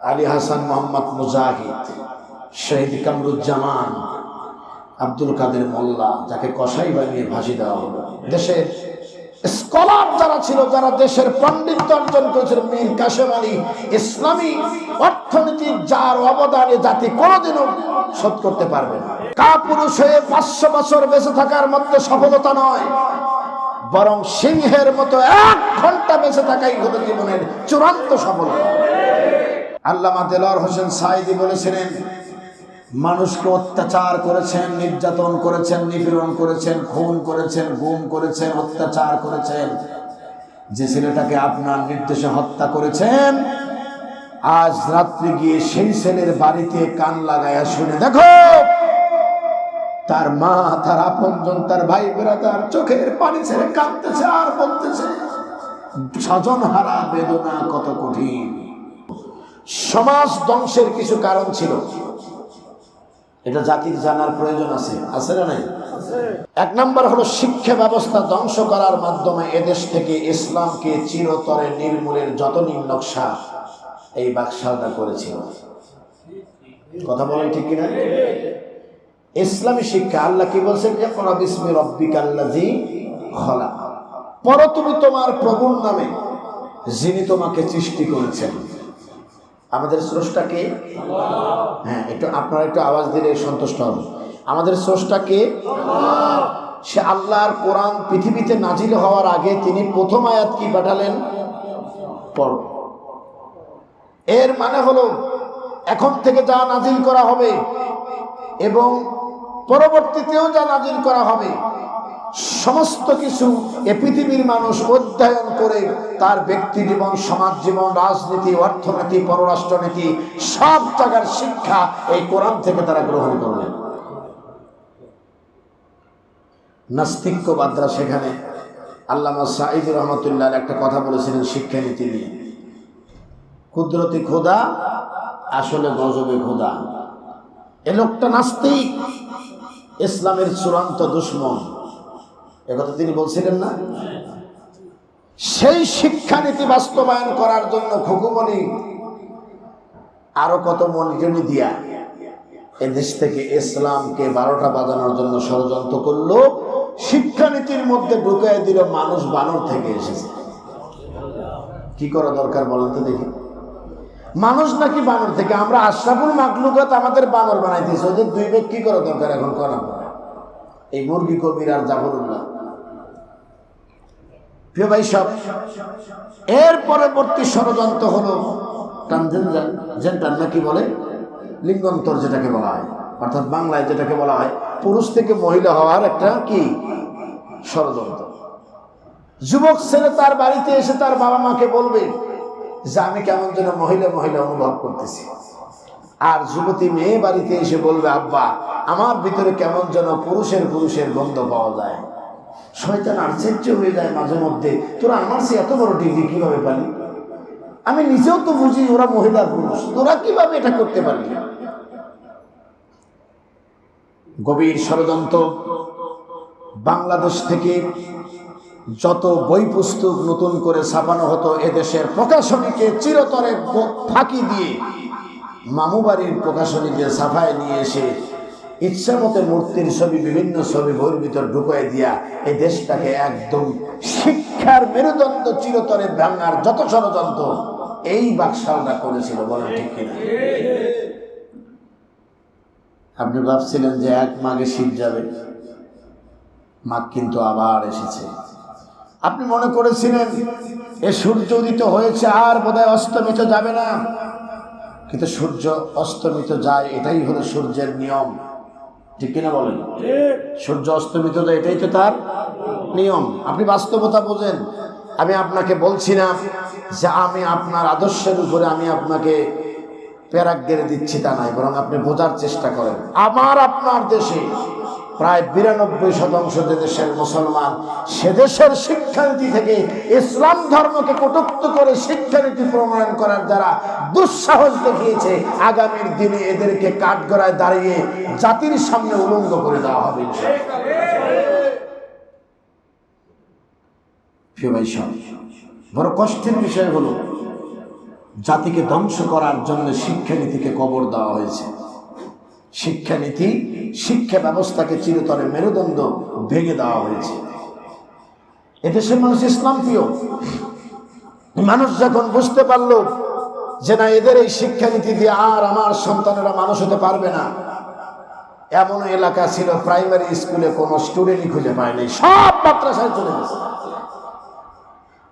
আলী হাসান মোহাম্মদ মুজাহিদ, শহীদ কামরুজ্জামান, আব্দুল কাদের মোল্লা, যাকে কসাই বানিয়ে ফাঁসি দেওয়া হলো। দেশের স্কলার যারা ছিল, যারা দেশের পাণ্ডিত্য অর্জন করেছিল, মীর কাশেম আলী, ইসলামী অর্থনীতির যার অবদানে জাতি কোনোদিনও শোধ করতে পারবে না। কাপুরুষ হয়ে পাঁচশো বছর বেঁচে থাকার মধ্যে সফলতা নয়, বরং সিংহের মতো এক ঘণ্টা বেঁচে থাকাই হলো জীবনের চূড়ান্ত সফলতা। আল্লামা দেলোয়ার হোসেন সাইদি বলেছিলেন, মানুষকে অত্যাচার করেছেন, নির্যাতন করেছেন, নিপীড়ন করেছেন, খুন করেছেন, গুম করেছেন, অত্যাচার করেছেন। যে ছেলেটাকে আপনার নির্দেশে হত্যা করেছেন, আজ রাত্রি গিয়ে সেই ছেলের বাড়িতে কান লাগায়া শুনে দেখো, তার মা, তার আপনজন, তার ভাই বেড়াদার চোখের পানি ছেড়ে কাঁদতেছে আর বলতেছে, স্বজন হারা বেদনা কত কঠিন। সমাজ ধ্বংসের কিছু কারণ ছিল। এটা জাতির জানার প্রয়োজন আছে। আছে না নাই? এক নম্বর হলো শিক্ষা ব্যবস্থা ধ্বংস করার মাধ্যমে এদেশ থেকে ইসলামকে চিরতরে নির্মূলের যত নকশা এই বাকশালটা করেছিল। কথা বলেন ঠিক কিনা? ইসলামী শিক্ষা, আল্লাহ কি বলছেন? ইকরা বিসমি রব্বিকাল্লাযী খলাক। পর তুমি তোমার প্রভুর নামে যিনি তোমাকে সৃষ্টি করেছেন। আমাদের স্রষ্টাকে হ্যাঁ একটু আপনারা একটু আওয়াজ দিলে সন্তুষ্ট হবে। আমাদের স্রষ্টাকে, সে আল্লাহর কোরআন পৃথিবীতে নাজিল হওয়ার আগে তিনি প্রথম আয়াত কি পাঠালেন? পড়। এর মানে হলো, এখন থেকে যা নাজিল করা হবে এবং পরবর্তীতেও যা নাজিল করা হবে সমস্ত কিছু এ পৃথিবীর মানুষ অধ্যয়ন করে তার ব্যক্তি জীবন, সমাজ জীবন, রাজনীতি, অর্থনীতি, পররাষ্ট্রনীতি, সব জায়গার শিক্ষা এই কোরআন থেকে তারা গ্রহণ করলেন নাস্তিক্যবাদরা সেখানে আল্লামা সাঈদুর রহমতুল্লাহ একটা কথা বলেছিলেন শিক্ষানীতি নিয়ে। কুদরতি খোদা আসলে গজবে খোদা এ লোকটা নাস্তিক, ইসলামের চূড়ান্ত দুশ্মন। একথা তিনি বলছিলেন না? সেই শিক্ষানীতি বাস্তবায়ন করার জন্য খুকুমণি আরও কত মনজনী দিয়া এদেশ থেকে ইসলামকে বারোটা বাজানোর জন্য ষড়যন্ত্র করল, শিক্ষানীতির মধ্যে ঢুকাই দিল মানুষ বানর থেকে এসেছে। কি করা দরকার বলেন তো দেখি। মানুষ নাকি বানর থেকে? আমরা আশরাফুল মাকলুকাত আমাদের বানর বানাইতেছি, ওদের দুই বেগ কি করা দরকার এখন করা এই মুরগি কবির আর জাফরুল্লাহ। প্রিয় ভাই সব এর পরবর্তী ষড়যন্ত্র হলো ট্রানজেন্ডার নাকি বলে? লিঙ্গন্তর যেটাকে বলা হয়, অর্থাৎ বাংলায় যেটাকে বলা হয়, পুরুষ থেকে মহিলা হওয়ার একটা কি? ষড়যন্ত্র। যুবক ছেলে তার বাড়িতে এসে তার বাবা মাকে বলবে যে, আমি কেমন যেন মহিলা মহিলা অনুভব করতেছি। আর যুবতী মেয়ে বাড়িতে এসে বলবে, আব্বা, আমার ভিতরে কেমন যেন পুরুষের পুরুষের গন্ধ পাওয়া যায়। শয়তান আশ্চর্য হয়ে যায় মাঝে মধ্যে। তোরা আমার সে এত বড় ডিগ্রি কীভাবে পালি? আমি নিজেও তো বুঝি ওরা মহিলার পুরুষ। তোরা কীভাবে এটা করতে পারলি? গভীর ষড়যন্ত্র, বাংলাদেশ থেকে যত বই পুস্তক নতুন করে ছাপানো হতো, এদেশের প্রকাশনীকে চিরতরে ফাঁকি দিয়ে মামুবাড়ির প্রকাশনী দিয়ে সাফায় নিয়ে এসে ইচ্ছা মতো মূর্তির ছবি, বিভিন্ন ছবি বইয়ের ভিতর ঢুকাই দিয়া এই দেশটাকে একদম শিক্ষার মেরুদণ্ড চিরতরে ভাঙার যত ষড়যন্ত্র এই বাকশালটা করেছিল, বলেন ঠিক কিনা? আপনি ভাবছিলেন যে এক মাঘে শীত যাবে, মাঘ কিন্তু আবার এসেছে। আপনি মনে করেছিলেন, এ সূর্য উদিত হয়েছে, আর বোধহয় অস্তমিত যাবে না। কিন্তু সূর্য অস্তমিত যায়, এটাই হলো সূর্যের নিয়ম। ঠিক কিনা বলেন? সূর্য অস্তমিত তো এটাই তো তার নিয়ম। আপনি বাস্তবতা বোঝেন। আমি আপনাকে বলছি না যে আমি আপনার আদর্শের উপরে আমি আপনাকে প্যারাক গেড়ে দিচ্ছি তা নাই, বরং আপনি বোঝার চেষ্টা করেন। আমার, আপনার দেশে প্রায় বিরানব্বই শতাংশ যে দেশের মুসলমান সে দেশের শিক্ষানীতি থেকে ইসলাম ধর্মকে কটুক্ত করে শিক্ষানীতি প্রণয়ন করার দ্বারা দুঃসাহস দেখিয়েছে। আগামীর দিনে এদেরকে কাঠগড়ায় দাঁড়িয়ে জাতির সামনে উলঙ্গ করে দেওয়া হবে বড় কষ্টের বিষয় হলো, জাতিকে ধ্বংস করার জন্য শিক্ষানীতিকে কবর দেওয়া হয়েছে। শিক্ষানীতি, শিক্ষা ব্যবস্থাকে চিরতরে মেরুদণ্ড ভেঙে দেওয়া হয়েছে। এদেশের মানুষ ইসলাম প্রিয়। মানুষ যখন বুঝতে পারল যে না, এদের এই শিক্ষানীতি দিয়ে আর আমার সন্তানেরা মানুষ হতে পারবে না এমন এলাকা ছিল, প্রাইমারি স্কুলে কোনো স্টুডেন্টই খুঁজে পায়নি। সব মাদ্রাসায় চলে গেছে।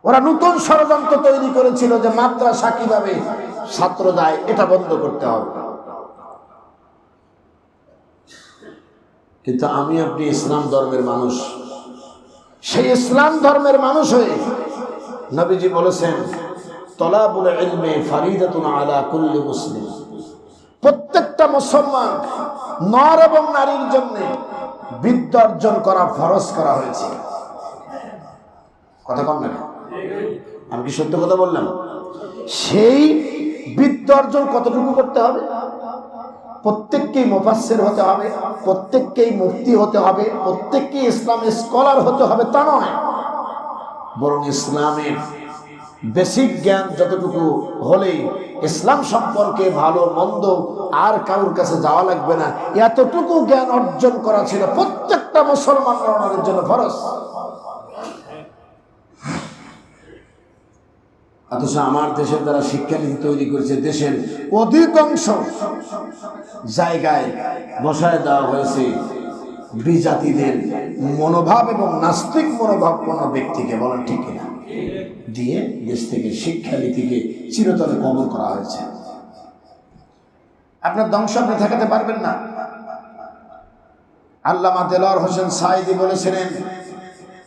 ওরা নতুন ষড়যন্ত্র তৈরি করেছিল যে মাদ্রাসা কীভাবে ছাত্র দেয়, এটা বন্ধ করতে হবে। কিন্তু আমি আপনি ইসলাম ধর্মের মানুষ। সেই ইসলাম ধর্মের মানুষ হয়ে নবীজি বলেছেন, তলাবুল ইলমে ফারিদাতুন আলা কুল্লি মুসলিম। প্রত্যেকটা মুসলমান নর এবং নারীর জন্য বিদ্যা অর্জন করা, ফরজ করা হয়েছে। কথা কম না আমি কি সত্য কথা বললাম? সেই বিদ্যা অর্জন কতটুকু করতে হবে? প্রত্যেককেই মুফাসসির হতে হবে, প্রত্যেককেই মুফতি হতে হবে, প্রত্যেককেই ইসলামের স্কলার হতে হবে, তা নয়। বরং ইসলামের বেসিক জ্ঞান যতটুকু হলেই ইসলাম সম্পর্কে ভালো, মন্দ আর কারোর কাছে যাওয়া লাগবে না। এতটুকু জ্ঞান অর্জন করা ছিল প্রত্যেকটা মুসলমান জন্য ফরজ। অথচ আমার দেশের দ্বারা শিক্ষানীতি তৈরি করেছে দেশের অধিকাংশ জায়গায় বসায় দেওয়া হয়েছে বিজাতিদের মনোভাব এবং নাস্তিক মনোভাবপন্ন ব্যক্তিকে, বলেন ঠিক না দিয়ে দেশ থেকে শিক্ষানীতিকে চিরতরে কবর করা হয়েছে। আপনার ধ্বংস আপনি ঠেকাতে পারবেন না। আল্লামা দেলোয়ার হোসেন সাইদি বলেছিলেন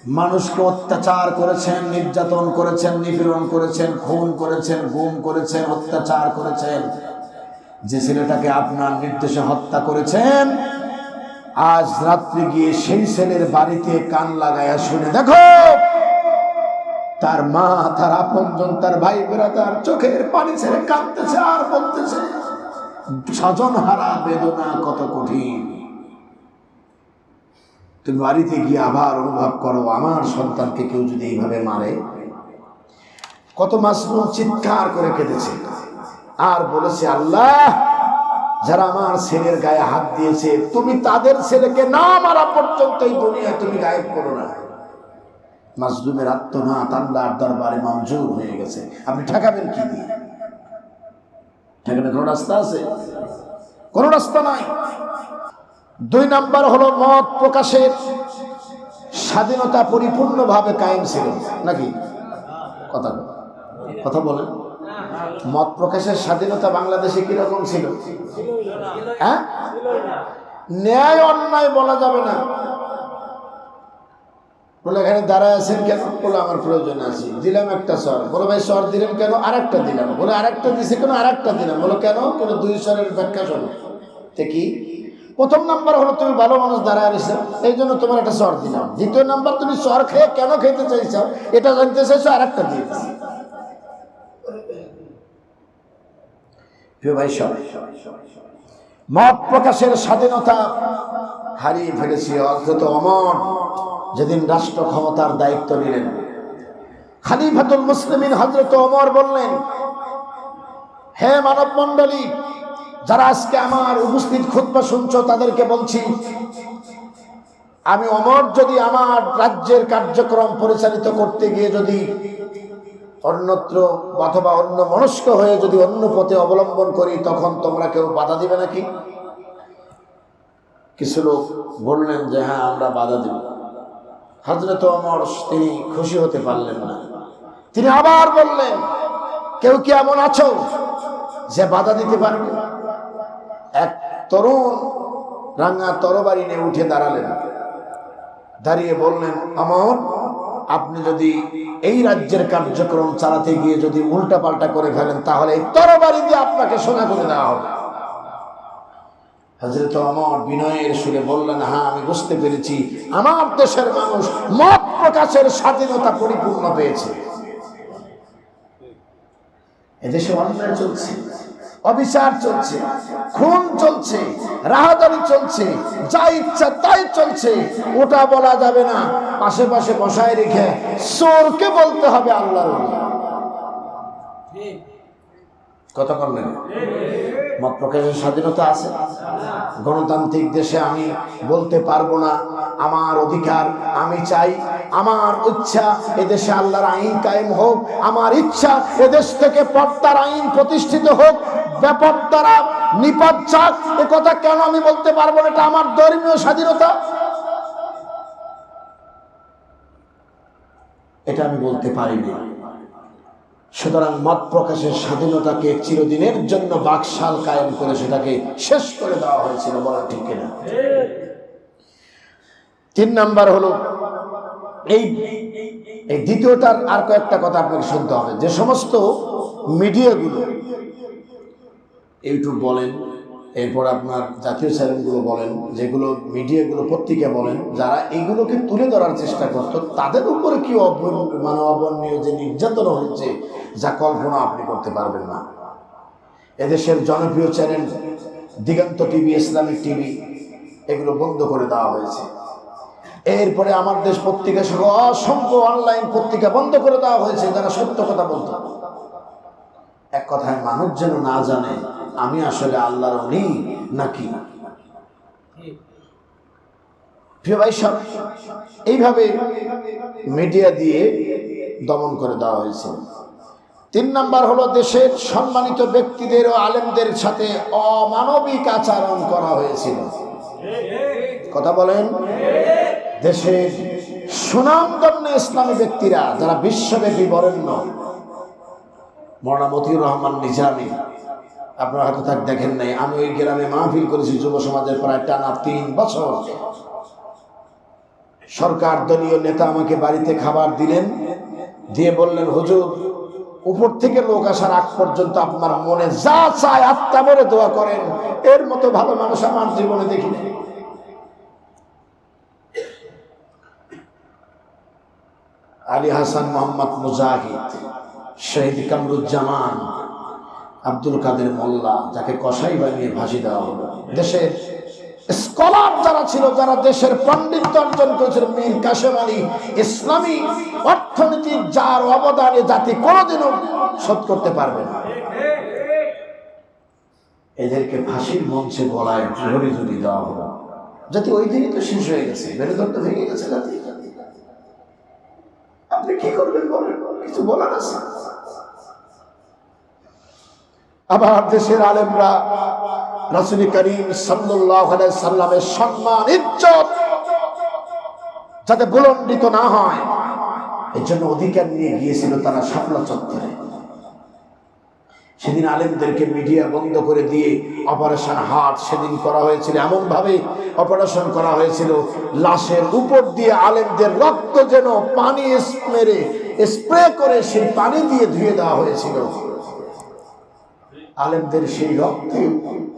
মানুষকে অত্যাচার করেছেন, নির্যাতন করেছেন, নিপীড়ন করেছেন, খুন করেছেন, গুম করেছেন, অত্যাচার করেছেন। যে ছেলেটাকে আপনার নির্দেশে হত্যা করেছেন, আজ রাত্রে গিয়ে সেই ছেলের বাড়িতে কান লাগাইয়া শুনে দেখো, তার মা, তার আপনজন, তার ভাই তার চোখের পানি ছেড়ে কাঁদতেছে আর বলতেছে, স্বজন হারা বেদনা কত কঠিন। তুমি বাড়িতে গিয়ে আবার অনুভব করো, আমার সন্তানকে কেউ যদি এইভাবে মারে। কত মাসরুম চিৎকার করে কেঁদেছে। আর বলেছে, আল্লাহ, যারা আমার ছেলের গায়ে হাত দিয়েছে, তুমি তাদের ছেলেকে না মারা পর্যন্ত এই দুনিয়া তুমি গায়েব করো না। মাসরুমের আত্মনাথ আল্লাহর দরবারে মঞ্জুর হয়ে গেছে। আপনি ঠেকাবেন কি দিয়ে? ঠেকানোর কোনো রাস্তা আছে? কোনো রাস্তা নাই। দুই নাম্বার হলো মত প্রকাশের স্বাধীনতা পরিপূর্ণভাবে কায়েম ছিল। নাকি? কথা কথা বলেন। মত প্রকাশের স্বাধীনতা বাংলাদেশে কীরকম ছিল? হ্যাঁ? ন্যায় অন্যায় বলা যাবে না। বলে এখানে দাঁড়ায় আছেন কেন? বলে আমার প্রয়োজন আছে। দিলাম একটা স্বর। বলো ভাই, স্বর দিলেন কেন? আরেকটা দিলাম। বলে আরেকটা দিছে কেন? আরেকটা দিলাম। বলো কেন? কোনো? দুই স্বরের ব্যাখ্যা শোনো। তে কি? প্রথম নাম্বার হলো তুমি ভালো মানুষ দাঁড়ায় রয়েছে, এই জন্য তোমার একটা স্বর দিলাম। দ্বিতীয় নাম্বার, তুমি স্বর খেয়ে কেন খেতে চাইছো, এটা জানতে চাইছো আর একটা দিয়ে মত প্রকাশের স্বাধীনতা হারিয়ে ফেলেছি অথচ অমর যেদিন রাষ্ট্র ক্ষমতার দায়িত্ব নিলেন। খালিফাতুল মুসলিমিন হজরত অমর বললেন, হে মানব মণ্ডলী যারা আজকে আমার উপস্থিত খুতবা শুনছো, তাদেরকে বলছি, আমি অমর যদি আমার রাজ্যের কার্যক্রম পরিচালিত করতে গিয়ে যদি অন্যত্র অথবা অন্য মনস্ক হয়ে যদি অন্য পথে অবলম্বন করি, তখন তোমরা কেউ বাধা দিবে নাকি? কিছু লোক বললেন যে হ্যাঁ আমরা বাধা দেব। হজরত অমর, তিনি খুশি হতে পারলেন না। তিনি আবার বললেন, কেউ কি এমন আছো যে বাধা দিতে পারবে? তরুণ রাঙা তরবারি নিয়ে উঠে দাঁড়ালেন। দাঁড়িয়ে বললেন, আমার, আপনি যদি এই রাজ্যের কার্যক্রম চালাতে গিয়ে যদি উল্টা পাল্টা করে ফেলেন, তাহলে এই তরবারি দিয়ে আপনাকে সোনা করে দেওয়া হবে। হজরত আমর বিনয়ের সুরে বললেন হ্যাঁ আমি বুঝতে পেরেছি। আমার দেশের মানুষ মত প্রকাশের স্বাধীনতা পরিপূর্ণ পেয়েছে। এদেশে অন্যায় চলছে। অবিচার চলছে, খুন চলছে রাহাদারি চলছে, যা ইচ্ছা তাই চলছে, ওটা বলা যাবে না। পাশে পাশে বসায় রেখে চোরকে বলতে হবে আল্লাহর। কথা বললেন? মত প্রকাশের স্বাধীনতা আছে? গণতান্ত্রিক দেশে আমি বলতে পারব না। আমার অধিকার আমি চাই, আমার ইচ্ছা এদেশে আল্লাহর আইন কায়েম হোক, আমার ইচ্ছা এদেশ থেকে পর্দার আইন প্রতিষ্ঠিত হোক ব্যাপক দ্বারা নিপাত চাক এ কথা কেন আমি বলতে পারব না? এটা আমার ধর্মীয় স্বাধীনতা। এটা আমি বলতে পারিনি। সুতরাং মত প্রকাশের স্বাধীনতাকে চিরদিনের জন্য বাকশাল কায়েম করে সেটাকে শেষ করে দেওয়া হয়েছিল বলা ঠিক কিনা? তিন নাম্বার হলো, এই এই দ্বিতীয়টার আর কয়েকটা কথা আপনাকে শুনতে হবে। যে সমস্ত মিডিয়াগুলো ইউটিউব বলেন, এরপর আপনার জাতীয় চ্যানেলগুলো বলেন, যেগুলো মিডিয়াগুলো পত্রিকা বলেন, যারা এইগুলোকে তুলে ধরার চেষ্টা করতো, তাদের উপরে কি মানে অবর্ণীয় যে নির্যাতন হচ্ছে যা কল্পনা আপনি করতে পারবেন না। এদেশের জনপ্রিয় channel Diganta TV, Islamic TV, এগুলো বন্ধ করে দেওয়া হয়েছে। এরপরে আমার দেশ পত্রিকা সহ অসংখ্য অনলাইন পত্রিকা বন্ধ করে দেওয়া হয়েছে, যারা সত্য কথা বলতো। এক কথায় মানুষ যেন না জানে আমি আসলে আল্লাহর অলি নাকি? প্রিয় ভাই, সব এইভাবে মিডিয়া দিয়ে দমন করে দেওয়া হয়েছে। তিন নাম্বার হলো দেশের সম্মানিত ব্যক্তিদের ও আলেমদের সাথে অমানবিক আচরণ করা হয়েছিল। কথা বলেন। দেশের সুনামগণ্য ইসলামী ব্যক্তিরা, যারা বিশ্বব্যাপী বরেণ্য, মৌলানা মতিউর রহমান নিজামী আপনারা হয়তো তাকে দেখেন নাই। আমি ওই গ্রামে মাহফিল করেছি যুব সমাজের প্রায় টানা তিন বছর। সরকার দলীয় নেতা আমাকে বাড়িতে খাবার দিলেন, দিয়ে বললেন, হুজুর, উপর থেকে লোক আসার আগ পর্যন্ত আপনার মনে যা চায় আত্মা বলে দোয়া করেন। এর মতো ভালো মানুষ আমার জীবনে দেখিনি আলী হাসান মোহাম্মদ মুজাহিদ, শহীদ কামরুজ্জামান আব্দুল কাদের মোল্লা, যাকে কসাই বানিয়ে ভাসি দেওয়া হলো। দেশের স্কলার যারা ছিল, যারা দেশের পাণ্ডিত্য অর্জন করেছিল, মীর কাশেম আলী, ইসলামী অর্থনীতির যার অবদানে জাতি কোনোদিনও শোধ করতে পারবে না। এদেরকে ফাঁসির মঞ্চে গলায় ঝুড়ি ঝুড়ি দেওয়া হলো। যাতে ওই দিনই তো শেষ হয়ে গেছে, মেরুদণ্ড ভেঙে গেছে জাতি। আপনি কি করবেন বলেন? কিছু বলার আছে? আবার দেশের আলেমরা রাসুল করিম সাল্লামের সম্মান, ইজ্জত যাতে বুলন্ডিত না হয়, এর জন্য অধিকার নিয়ে গিয়েছিল তারা শাপলা চত্বরে। সেদিন আলেমদেরকে মিডিয়া বন্ধ করে দিয়ে অপারেশন হার্ট সেদিন করা হয়েছিল এমন ভাবে অপারেশন করা হয়েছিল, লাশের উপর দিয়ে আলেমদের রক্ত যেন পানি মেরে স্প্রে করে সেই পানি দিয়ে ধুয়ে দেওয়া হয়েছিল। আলেমদের সেই রক্তে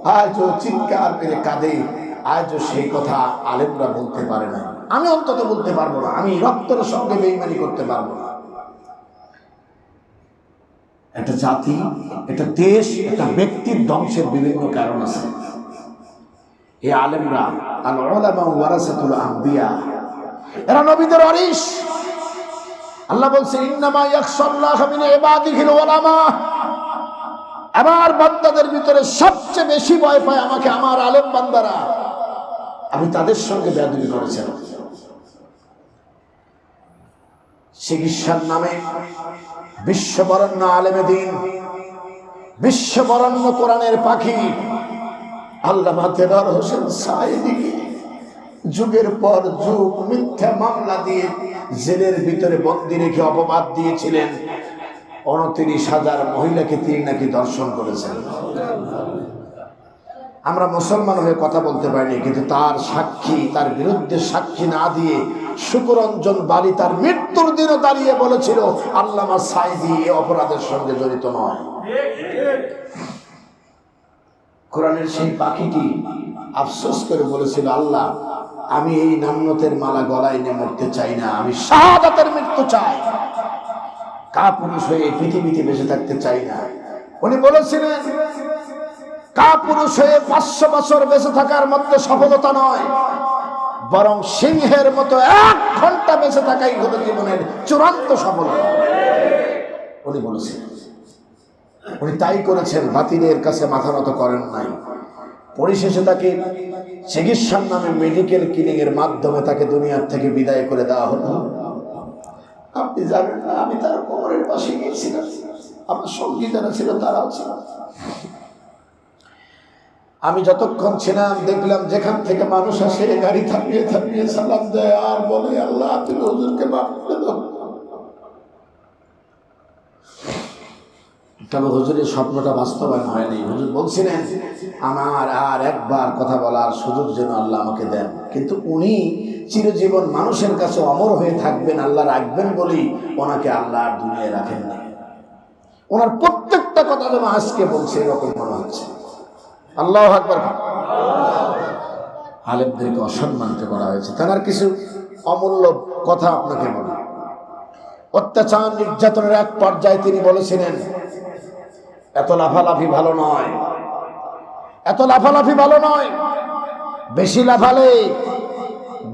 আজও চিৎকার মেরে কাঁদে। আজও সেই কথা আলেমরা বলতে পারে না। আমি অন্তত বলতে পারব না। আমি রক্তের সঙ্গে বেইমানি করতে পারব না। একটা জাতি, একটা দেশ, একটা ব্যক্তির ধ্বংসের বিভিন্ন কারণ আছে। এই আলেমরা, আল ওলামা ওয়ারাসাতুল আম্বিয়া। এরা নবীদের অরিস আল্লাহ বলছে, ইন্নামা ইয়াখশাল্লাহ মিন ইবাদিহিল ওলামা আমার বান্দাদের ভিতরে সবচেয়ে বেশি ভয় পায় আমাকে আমার আলেম বান্দারা। আমি তাদের সঙ্গে বেয়াদবি করেছেন। চিকিৎসার নামে বিশ্ববরণ্য আলেমে দিন, বিশ্ববরণ্য কোরআনের পাখি আল্লাহ তেদার হোসেন সাহেদি যুগের পর যুগ মিথ্যা মামলা দিয়ে জেলের ভিতরে বন্দি রেখে অপবাদ দিয়েছিলেন। উনত্রিশ হাজার মহিলাকে তিনি নাকি দর্শন করেছেন। আমরা মুসলমান হয়ে কথা বলতে পারিনি, কিন্তু তার সাক্ষী, তার বিরুদ্ধে সাক্ষী না দিয়ে সুকরঞ্জন বালি তার মৃত্যুর দিনও দাঁড়িয়ে বলেছিল, আল্লামা সাইদি এ অপরাধের সঙ্গে জড়িত নয়। কোরআনের সেই পাখিটি আফসোস করে বলেছিল, আল্লাহ, আমি এই নামনতের মালা গলায় নিয়ে মরতে চাই না, আমি শাহাদাতের মৃত্যু চাই। কা পুরুষ হয়ে পৃথিবীতে বেঁচে থাকতে চাই না। উনি বলেছিলেন, কা পুরুষ হয়ে পাঁচশো বছর বেঁচে থাকার মধ্যে সফলতা নয়, বরং সিংহের মতো এক ঘণ্টা বেঁচে থাকাই হলো জীবনের চূড়ান্ত সফলতা। উনি বলেছিলেন, উনি তাই করেছেন, বাতিলের কাছে মাথা নত করেন নাই। পরিশেষে তাকে চিকিৎসার নামে মেডিকেল ক্লিনিক এর মাধ্যমে তাকে দুনিয়ার থেকে বিদায় করে দেওয়া হলো। আপনি জানেন না, আমি তার কোমরের পাশে গিয়েছিলাম। আমার সঙ্গী যারা ছিল, তারাও ছিল। আমি যতক্ষণ ছিলাম, দেখলাম যেখান থেকে মানুষ আসে, গাড়ি থামিয়ে থামিয়ে সালাম দেয়, আর বলে, আল্লাহ, তুমি হুজুরকে মাফ করে দাও। তবে হুজুরের স্বপ্নটা বাস্তবায়ন হয়নি। হুজুর বলছিলেন, আমার আর একবার কথা বলার সুযোগ যেন আল্লাহ আমাকে দেন। কিন্তু উনি চিরজীবন মানুষের কাছে অমর হয়ে থাকবেন, আল্লাহ রাখবেন বলেই ওনাকে আল্লাহ আর দুনিয়ায় রাখেন না ওনার প্রত্যেকটা কথা যেন আজকে বলছে, এরকম মনে হচ্ছে। আল্লাহ একবার আলেমদেরকে অসম্মানিত করা হয়েছে। তার কিছু অমূল্য কথা আপনাকে বলি। অত্যাচার, নির্যাতনের এক পর্যায়ে তিনি বলেছিলেন এত লাফালাফি ভালো নয়। এত লাফালাফি ভালো নয়। বেশি লাফালে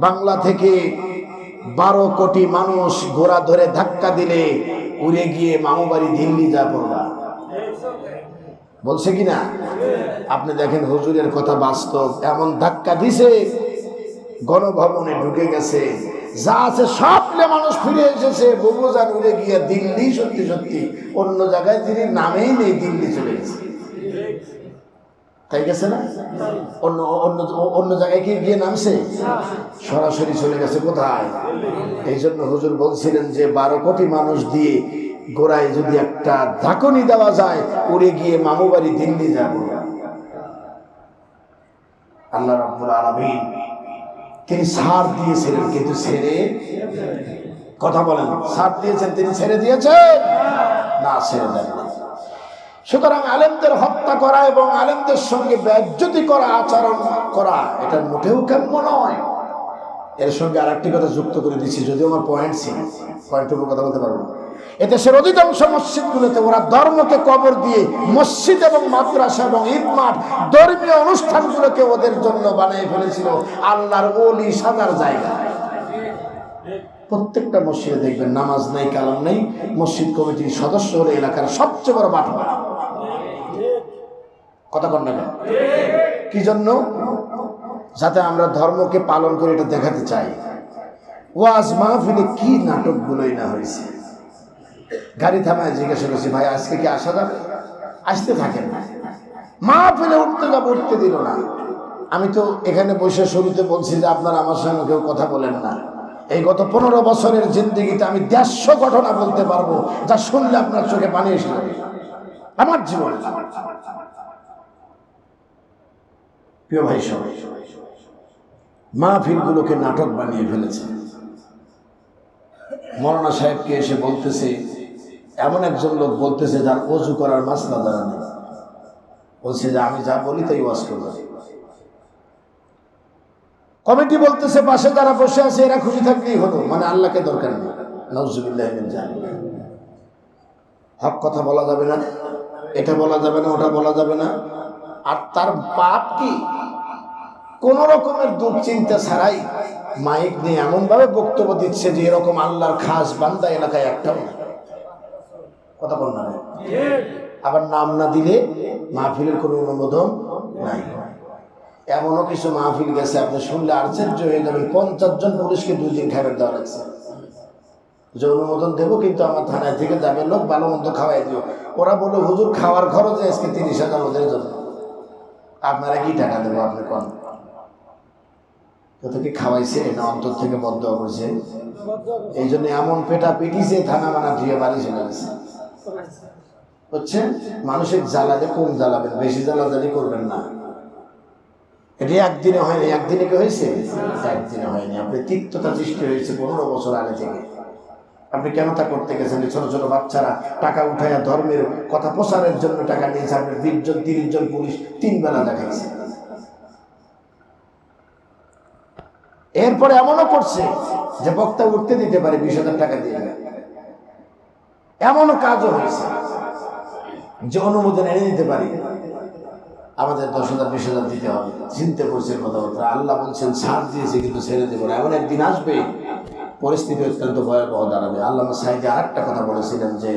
বাংলা থেকে বারো কোটি মানুষ ঘোড়া ধরে ধাক্কা দিলে উড়ে গিয়ে মামুবাড়ি দিল্লি যা পড়বা। বলছে কি না? আপনি দেখেন হুজুরের কথা বাস্তব। এমন ধাক্কা দিছে, গণভবনে ঢুকে গেছে। যা আছে সব মানুষ ফিরে এসেছে। বুবুজান উড়ে গিয়ে দিল্লি, সত্যি সত্যি। অন্য জায়গায় তিনি নামেই নেই, দিল্লি চলে গেছে। তাই গেছে না? অন্য অন্য অন্য জায়গায় কি গিয়ে নামছে? সরাসরি চলে গেছে কোথায়? এই জন্য হুজুর বলছিলেন যে, বারো কোটি মানুষ দিয়ে গোড়ায় যদি একটা ধাকনি দেওয়া যায়, উড়ে গিয়ে মামু বাড়ি দিল্লি যাব। আল্লাহ রাব্বুল আলামিন তিনি সার দিয়েছিলেন, কিন্তু ছেড়ে কথা বলেন, সার দিয়েছেন, তিনি ছেড়ে দিয়েছেন? না, ছেড়ে দেন সুতরাং আলেমদের হত্যা করা এবং আলেমদের সঙ্গে ব্যাজ্যতি করা, আচরণ করা, এটা মোটেও কাম্য নয়। এর সঙ্গে আর একটি কথা যুক্ত করে দিচ্ছি, যদিও আমার পয়েন্ট ছিল। পয়েন্টের উপর কথা বলতে পারব না। এদেশের অধিকাংশ মসজিদগুলোতে ওরা ধর্মকে কবর দিয়ে মসজিদ এবং মাদ্রাসা এবং ঈদ মাঠ, ধর্মীয় অনুষ্ঠানগুলোকে ওদের জন্য বানিয়ে ফেলেছিল। আল্লাহর ওলি সাজার জায়গা। প্রত্যেকটা মসজিদে দেখবেন নামাজ নেই, কালাম নেই। মসজিদ কমিটির সদস্য হলে এলাকার সবচেয়ে বড় বাটবা কথা কন না কি জন্য? যাতে আমরা ধর্মকে পালন করে এটা দেখাতে চাই। ওয়াজ মাহফিলে কি নাটকগুলোই না হয়েছে। গাড়ি থামায় জিজ্ঞাসা করছি, ভাই, আজকে কি আসা যাবে? আসতে থাকেন। মাহফিলে উঠতে যাব, উঠতে দিল না। আমি তো এখানে বসে শুরুতে বলছি যে, আপনারা আমার সঙ্গে কেউ কথা বলেন না। এই গত পনেরো বছরের জিন্দিগিতে আমি দেড়শো ঘটনা বলতে পারব, যা শুনলে আপনার চোখে পানি এসে আমার জীবন। প্রিয় ভাই সবাই মাহফিলগুলোকে নাটক বানিয়ে ফেলেছে। মৌলানা সাহেবকে এসে বলতেছে এমন একজন লোক বলতেছে যার অজু করার মাসলা জানা নেই। বলছে যে, আমি যা বলি তাই ওয়াজ করব। কমিটি বলতেছে, পাশে যারা বসে আছে, এরা খুশি থাকলেই হতো মানে আল্লাহকে দরকার নেই। নজরুল্লাহ জানি হক কথা বলা যাবে না। এটা বলা যাবে না, ওটা বলা যাবে না। আর তার পাপ কি? কোন রকমের দুশ্চিন্তা ছাড়াই মাইক নিয়ে এমন ভাবে বক্তব্য দিচ্ছে যে, এরকম আল্লাহর খাস বান্দা এলাকায় একটাও না। কথা বল না আবার নাম না দিলে মাহফিলের কোনো অনুমোদন নাই। এমনও কিছু মাহফিল গেছে, আপনি শুনলে আশ্চর্য হয়ে যাবেন। পঞ্চাশ জন পুলিশকে দুই দিন খাবার দেওয়া লাগছে। যে অনুমোদন দেবো কিন্তু আমার থানায় থেকে যাবে লোক, ভালো মন্দ খাওয়াই দিও। ওরা বলে হুজুর, খাওয়ার খরচে আজকে তিরিশ হাজার ওদের জন্য। আপনারা কি টাকা দেবো আপনি কন? তোকে খাওয়াইছে না অন্তর থেকে বদ্ধ করছে এই জন্য এমন পেটা পিটিছে, থানা মানা ধুয়ে বাড়ি চলে গেছে। হচ্ছে মানুষের জ্বালাতে কম জ্বালাবেন, বেশি জ্বালাজালি করবেন না। এটি একদিনে হয়নি, একদিনে কি হয়েছে? একদিনে হয়নি। আপনি তিক্ততা সৃষ্টি হয়েছে পনেরো বছর আগে থেকে। আপনি কেন তা করতে গেছেন? ছোট ছোট বাচ্চারা টাকা উঠাইয়া ধর্মের কথা প্রচারের জন্য টাকা নিয়েছে, আপনি বিশ জন তিরিশ জন পুলিশ তিন বেলা দেখাইছে। এরপরে এমনও করছে যে বক্তা উঠতে দিতে পারে বিশ হাজার টাকা দিয়ে। এমনও কাজও হয়েছে যে অনুমোদন এনে দিতে পারি। আমাদের দশ হাজার, বিশ হাজার দিতে হবে। চিনতে করছে কথাবার্তা। আল্লাহ বলছেন, ছাড় দিয়েছে, কিন্তু ছেড়ে দেবো না। এমন একদিন আসবে, পরিস্থিতি অত্যন্ত ভয়াবহ দাঁড়াবে। আল্লাহ সাহেব আর একটা কথা বলেছিলেন যে,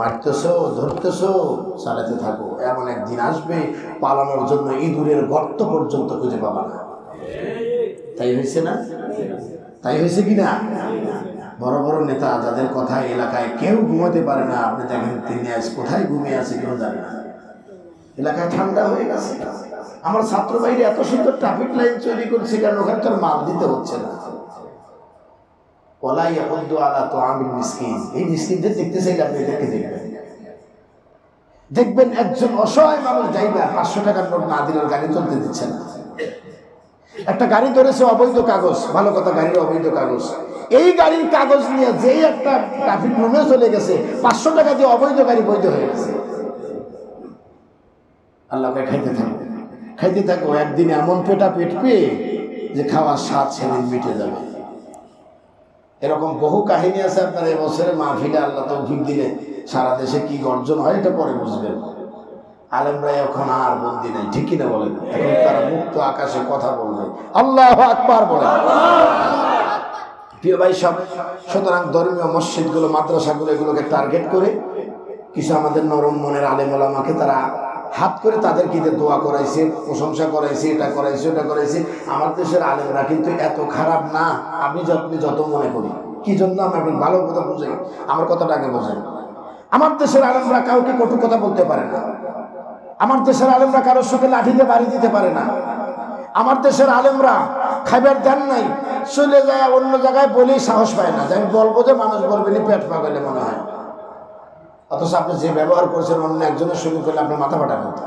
মারতেছো, ধরতেছো চালাতে থাকো। এমন একদিন আসবে, পালানোর জন্য ইঁদুরের গর্ত পর্যন্ত খুঁজে পাবা না। তাই হয়েছে না? তাই হয়েছে কি না? বড় বড় নেতা যাদের কথা এলাকায় কেউ ঘুমাতে পারে না, আপনি দেখেন তিনি আজ কোথায় ঘুমিয়ে আছে কেউ জানে না। এলাকায় ঠান্ডা হয়ে গেছে। আমার ছাত্র বাইরে এত সুন্দর ট্রাফিক লাইন তৈরি করছে কারণ ওখানকার মাল দিতে হচ্ছে না। ওলাই হদ্দ আলা তো আমির মিসকিন। এই মিসকিনদের দেখতে চাইলে আপনি এদেরকে দেখবেন। দেখবেন একজন অসহায় মানুষ যাইবে পাঁচশো টাকার নোট না দিলে গাড়ি চলতে দিচ্ছে না। একটা গাড়ি ধরেছে অবৈধ কাগজ। ভালো কথা, গাড়ির অবৈধ কাগজ। এই গাড়ির কাগজ নিয়ে যেই একটা ট্রাফিক রুমে চলে গেছে, পাঁচশো টাকা দিয়ে অবৈধ গাড়ি বৈধ হয়ে গেছে। আল্লাহকে খাইতে থাকো। খাইতে থাকো একদিন এমন পেটা পেট পেয়ে যে খাওয়ার স্বাদ সেদিন মিটে যাবে। এরকম বহু কাহিনী আছে আপনার এবছরে মাহফিলে আল্লাহ তৌফিক দিলে সারা দেশে কি গর্জন হয় এটা পরে বুঝবেন। আলেমরা এখন আর বন্দি নেই, ঠিকই না বলেন? এখন তারা মুক্ত আকাশে কথা বলবে। আল্লাহ আকবার বলেন। প্রিয় ভাই সব সুতরাং ধর্মীয় মসজিদগুলো, মাদ্রাসাগুলো এগুলোকে টার্গেট করে কিছু আমাদের নরম মনের আলেম ওলামাকে তারা হাত করে তাদেরকে ঈদের দোয়া করাইছে, প্রশংসা করাইছে, এটা করাইছে, ওটা করাইছে, আমার দেশের আলেমরা কিন্তু এত খারাপ না। আমি যত যত মনে করি। কি জন্য আমি আপনার ভালো কথা বুঝাই? আমার কথাটা আগে বোঝেন। আমার দেশের আলেমরা কাউকে কটু কথা বলতে পারে না। আমার দেশের আলেমরা কারোর সঙ্গে লাঠিতে বাড়ি দিতে পারে না। আমার দেশের আলেমরা খাইবার দেন নাই, চলে যায় অন্য জায়গায় বলেই সাহস পায় না। আমি বলব যে মানুষ বলবে নি, পেট পাগলে মনে হয়। অথচ আপনি যে ব্যবহার করছেন, অন্য একজনের সঙ্গে করলে আপনার মাথা ফাটা করতে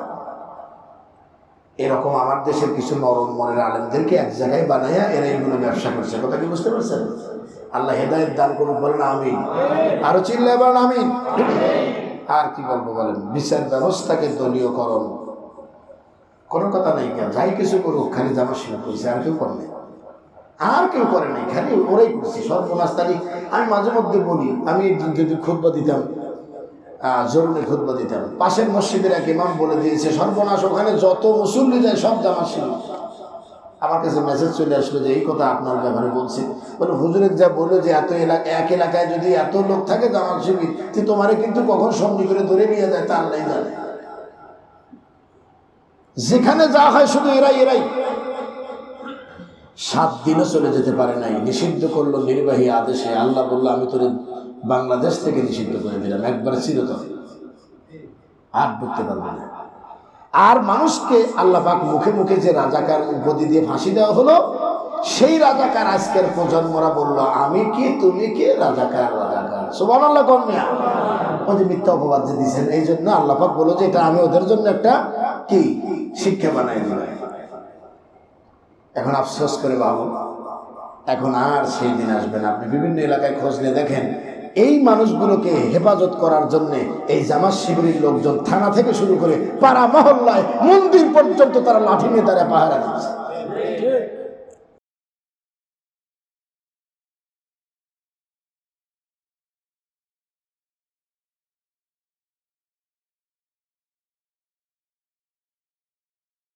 এরকম আমার দেশের কিছু নরম মনের আলেমদেরকে এক জায়গায় বানাইয়া এরা এইগুলো ব্যবসা করছে। কথা কি বুঝতে পারছেন? আল্লাহ হেদায়ত দান করুন বলেন আমিন। আরও চিল্লা বলেন আমি আর কি বলব বলেন? বিচার ব্যবস্থাকে দলীয়করণ কোনো কথা নাই কেন? যাই কিছু করুক, খালি জামা শিল্প করছে আর কেউ করে আর কেউ করে নাই, খালি ওরাই করছে সর্বনাশ। তারিখ আমি মাঝে মধ্যে বলি, আমি যদি খুদ্া দিতাম জরুরি খুদ্া দিতাম, পাশের মসজিদের এক ইমাম বলে দিয়েছে, সর্বনাশ, ওখানে যত মুসল্লি যায় সব জামা শিল্প আমার কাছে মেসেজ চলে আসলো যে, এই কথা আপনার ব্যাপারে বলছি। বলে, হুজুরের যা বলল যে, এত এলাকা, এক এলাকায় যদি এত লোক থাকে জামাত শিবির তোমারে কিন্তু কখন সঙ্গী করে ধরে নিয়ে যায় তার নাই জানে। যেখানে যা হয় শুধু এরাই এরাই। সাত দিনও চলে যেতে পারে নাই। নিষিদ্ধ করল নির্বাহী আদেশে। আল্লাহ বলল, আমি তোর বাংলাদেশ থেকে নিষিদ্ধ করে দিলাম। একবার চিরতর। আর ঢুকতে পারবে না। আর মানুষকে আল্লাহ পাক মুখে মুখে যে রাজাকার উপাধি দিয়ে ফাঁসি দেওয়া হলো, সেই রাজাকার আজকের প্রজন্মরা বলল, আমি কি, তুমি কি রাজাকার রাজাকার? সুবান আল্লাহ কন্যা যে মিথ্যা অপবাদ যে দিয়েছেন এই জন্য আল্লাহ পাক বলল যে, এটা আমি ওদের জন্য একটা কি শিক্ষা বানাই দিল এখন আফসোস করে বাবু, এখন আর সেই দিন আসবেন আপনি বিভিন্ন এলাকায় খোঁজ নিয়ে দেখেন, এই মানুষগুলোকে হেফাজত করার জন্য এই জামাত শিবিরের লোকজন থানা থেকে শুরু করে পাড়া মহল্লায় মন্দির পর্যন্ত তারা লাঠি নিয়ে তারা পাহারা দিচ্ছে।